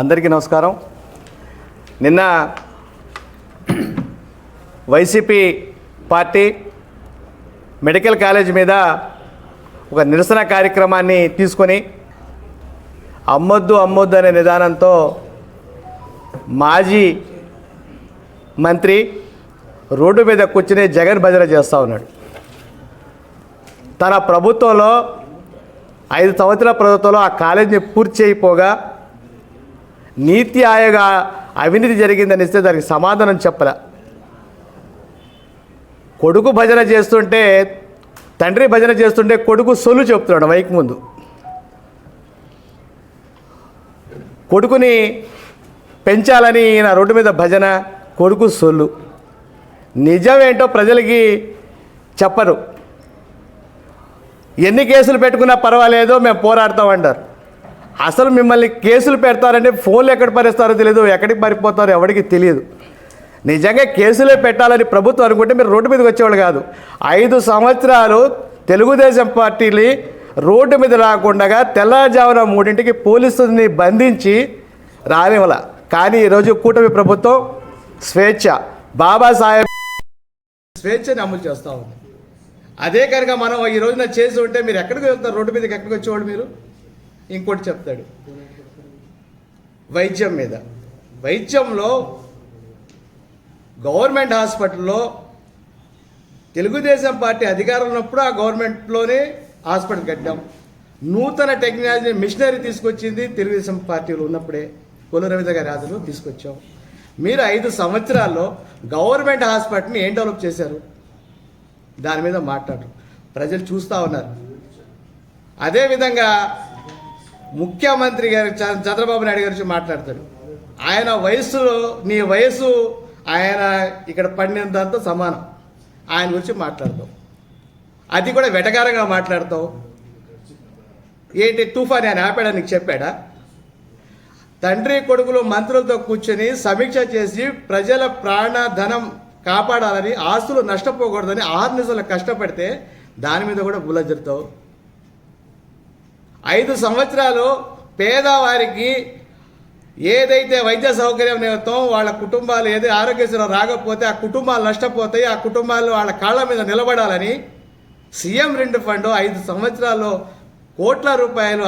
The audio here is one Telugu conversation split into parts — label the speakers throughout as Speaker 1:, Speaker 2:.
Speaker 1: అందరికీ నమస్కారం. నిన్న వైసీపీ పార్టీ మెడికల్ కాలేజ్ మీద ఒక నిరసన కార్యక్రమాన్ని తీసుకొని అమ్మొద్దు అమ్మొద్దు అనే నిదానంతో మాజీ మంత్రి రోడ్డు మీద కూర్చుని జగన్ భజన చేస్తూ ఉన్నాడు. తన ప్రభుత్వంలో ఐదు సంవత్సరాల ప్రభుత్వంలో ఆ కాలేజీని పూర్తి చేయిపోగా నీతి ఆయోగ అవినీతి జరిగిందని ఇస్తే దానికి సమాధానం చెప్పలే. కొడుకు భజన చేస్తుంటే తండ్రి భజన చేస్తుంటే కొడుకు సొల్లు చెప్తున్నాడు మైక్ ముందు. కొడుకుని పెంచాలని ఈయన రోడ్డు మీద భజన కొడుకు సొల్లు. నిజమేంటో ప్రజలకి చెప్పరు. ఎన్ని కేసులు పెట్టుకున్నా పర్వాలేదు మేము పోరాడతామంటారు అసలు మిమ్మల్ని కేసులు పెడతారంటే ఫోన్లు ఎక్కడ పరిస్తారో తెలియదు ఎక్కడికి పరిపోతారో ఎవరికి తెలియదు నిజంగా కేసులే పెట్టాలని ప్రభుత్వం అనుకుంటే మీరు రోడ్డు మీదకి వచ్చేవాళ్ళు కాదు. ఐదు సంవత్సరాలు తెలుగుదేశం పార్టీని రోడ్డు మీద రాకుండా తెల్లవారుజామున మూడింటికి పోలీసుని బంధించి రానివ్వాల. కానీ ఈరోజు కూటమి ప్రభుత్వం స్వేచ్ఛ. బాబాసాహెబ్ స్వేచ్ఛని అమలు చేస్తూ ఉంది. అదే కనుక మనం ఈ రోజున చేసి ఉంటే మీరు ఎక్కడికి వెళ్తారు? రోడ్డు మీదకి ఎక్కడికి వచ్చేవాడు మీరు? ఇంకోటి చెప్తాడు. వైద్యం మీద. వైద్యంలో గవర్నమెంట్ హాస్పిటల్లో తెలుగుదేశం పార్టీ అధికారం ఉన్నప్పుడు ఆ గవర్నమెంట్లోనే హాస్పిటల్ కట్టాం. నూతన టెక్నాలజీ మిషనరీ తీసుకొచ్చింది తెలుగుదేశం పార్టీలో ఉన్నప్పుడే కొల్లు రవీంద్ర గారి ఆదరణ తీసుకొచ్చాం. మీరు ఐదు సంవత్సరాల్లో గవర్నమెంట్ హాస్పిటల్ని ఏం డెవలప్ చేశారు? దాని మీద మాట్లాడరు. ప్రజలు చూస్తూ ఉన్నారు. అదేవిధంగా ముఖ్యమంత్రి గారు చ- చంద్రబాబు నాయుడు గారి మాట్లాడతాడు. ఆయన వయస్సులో నీ వయసు ఆయన ఇక్కడ పడినంత సమానం. ఆయన గురించి మాట్లాడతావు. అది కూడా వెటకారంగా మాట్లాడతావు. ఏంటి తుఫాన్ ఆయన ఆపాడా నీకు చెప్పాడా? తండ్రి కొడుకులు మంత్రులతో కూర్చొని సమీక్ష చేసి ప్రజల ప్రాణధనం కాపాడాలని ఆస్తులు నష్టపోకూడదని ఆరు నిజాలు కష్టపడితే దాని మీద కూడా బులజరుతావు ఐదు సంవత్సరాలు పేదవారికి ఏదైతే వైద్య సౌకర్యం నిమిత్తం వాళ్ళ కుటుంబాలు ఏది ఆరోగ్యశ్రీ రాకపోతే ఆ కుటుంబాలు నష్టపోతాయి ఆ కుటుంబాలు వాళ్ళ కాళ్ళ మీద నిలబడాలని సీఎం రెండు ఫండ్ ఐదు సంవత్సరాల్లో కోట్ల రూపాయలు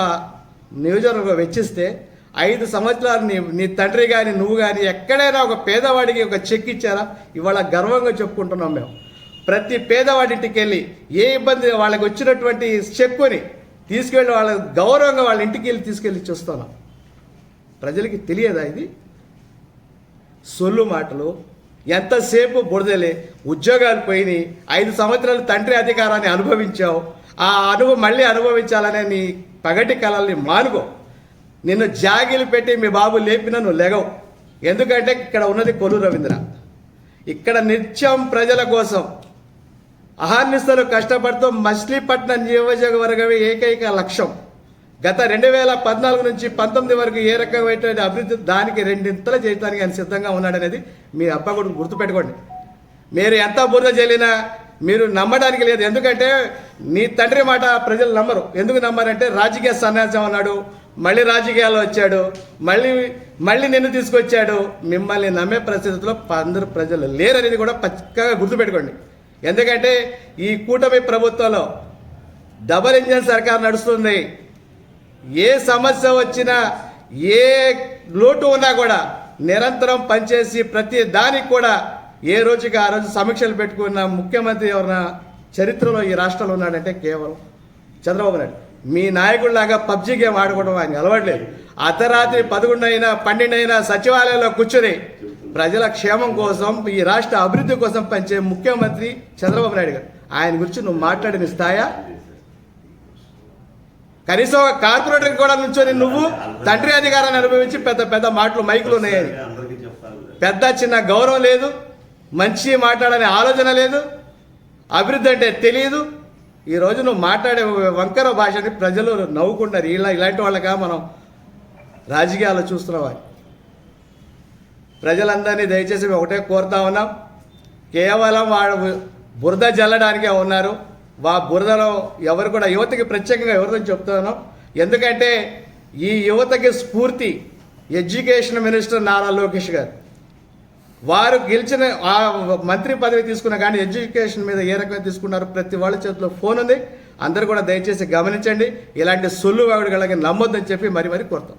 Speaker 1: నియోజకవర్గం వెచ్చిస్తే ఐదు సంవత్సరాలు నీ నీ తండ్రి కానీ నువ్వు కానీ ఎక్కడైనా ఒక పేదవాడికి ఒక చెక్ ఇచ్చారా? ఇవాళ గర్వంగా చెప్పుకుంటున్నాం మేము. ప్రతి పేదవాడింటికి వెళ్ళి ఏ ఇబ్బంది వాళ్ళకి వచ్చినటువంటి చెక్కుని తీసుకెళ్ళి వాళ్ళ గౌరవంగా వాళ్ళ ఇంటికి వెళ్ళి తీసుకెళ్ళి చూస్తున్నాం ప్రజలకి తెలియదా ఇది? సొల్లు మాటలు ఎంతసేపు బురదలే ఉద్యోగాలు పోయినాయి ఐదు సంవత్సరాలు తండ్రి అధికారాన్ని అనుభవించావు ఆ అనుభవం మళ్ళీ అనుభవించాలనే నీ పగటి కళల్ని మానుకో. నిన్ను జాగిలు పెట్టి మీ బాబు లేపినా నువ్వు లెగవు. ఎందుకంటే ఇక్కడ ఉన్నది కొలు రవీంద్ర. ఇక్కడ నిత్యం ప్రజల కోసం అహార్నిస్తలు కష్టపడుతూ మచిలీపట్నం నియోజకవర్గమే ఏకైక లక్ష్యం. గత రెండు వేల పద్నాలుగు నుంచి పంతొమ్మిది వరకు ఏ రకమైనటువంటి అభివృద్ధి దానికి రెండింతలు చేయడానికి ఆయన సిద్ధంగా ఉన్నాడనేది మీ అబ్బా కూడా గుర్తుపెట్టుకోండి. మీరు ఎంత బురద చెల్లినా మీరు నమ్మడానికి లేదు. ఎందుకంటే నీ తండ్రి మాట ప్రజలు నమ్మరు. ఎందుకు నమ్మరంటే రాజకీయ సన్యాసం అన్నాడు. మళ్ళీ రాజకీయాలు వచ్చాడు. మళ్ళీ మళ్ళీ నిన్ను తీసుకొచ్చాడు. మిమ్మల్ని నమ్మే పరిస్థితిలో అందరు ప్రజలు లేరనేది కూడా పక్కగా గుర్తుపెట్టుకోండి. ఎందుకంటే ఈ కూటమి ప్రభుత్వంలో డబల్ ఇంజన్ సర్కార్ నడుస్తుంది. ఏ సమస్య వచ్చినా ఏ లోటు ఉన్నా కూడా నిరంతరం పనిచేసి ప్రతి దానికి కూడా ఏ రోజుకి ఆ రోజు సమీక్షలు పెట్టుకున్న ముఖ్యమంత్రి ఎవరైనా చరిత్రలో ఈ రాష్ట్రంలో ఉన్నాడంటే కేవలం చంద్రబాబు నాయుడు. మీ నాయకుడిలాగా పబ్జీ గేమ్ ఆడుకోవడం ఆయన అలవాట్లేదు. అర్ధరాత్రి పదకొండు అయినా పన్నెండు అయినా సచివాలయంలో కూర్చొని ప్రజల క్షేమం కోసం ఈ రాష్ట్ర అభివృద్ధి కోసం పనిచే ముఖ్యమంత్రి చంద్రబాబు నాయుడు గారు. ఆయన గురించి నువ్వు మాట్లాడిన స్థాయా. కనీసం ఒక కార్పొరేటర్ కూడా నుంచొని నువ్వు తండ్రి అధికారాన్ని అనుభవించి పెద్ద పెద్ద మాటలు మైకులు ఉన్నాయని. పెద్ద చిన్న గౌరవం లేదు. మంచి మాట్లాడనే ఆలోచన లేదు. అభివృద్ధి అంటే తెలియదు. ఈ రోజు నువ్వు మాట్లాడే వంకర భాషని ప్రజలు నవ్వుకుంటారు. ఇలా ఇలాంటి వాళ్ళగా మనం రాజకీయాలు చూస్తున్నావా ప్రజలందరినీ దయచేసి ఒకటే కోరుతా ఉన్నాం. కేవలం వాళ్ళు బురద జల్లడానికే ఉన్నారు. వా బురదలో ఎవరు కూడా యువతకి ప్రత్యేకంగా ఎవరితో చెప్తాను ఎందుకంటే ఈ యువతకి స్ఫూర్తి ఎడ్యుకేషన్ మినిస్టర్ నారా లోకేష్ గారు. వారు గెలిచిన ఆ మంత్రి పదవి తీసుకున్న కానీ ఎడ్యుకేషన్ మీద ఏ రకంగా తీసుకున్నారు? ప్రతి వాళ్ళ చేతిలో ఫోన్ ఉంది. అందరూ కూడా దయచేసి గమనించండి. ఇలాంటి సొల్లు వాగుడు నమ్మొద్దని చెప్పి మరి మరి కోరుతాం.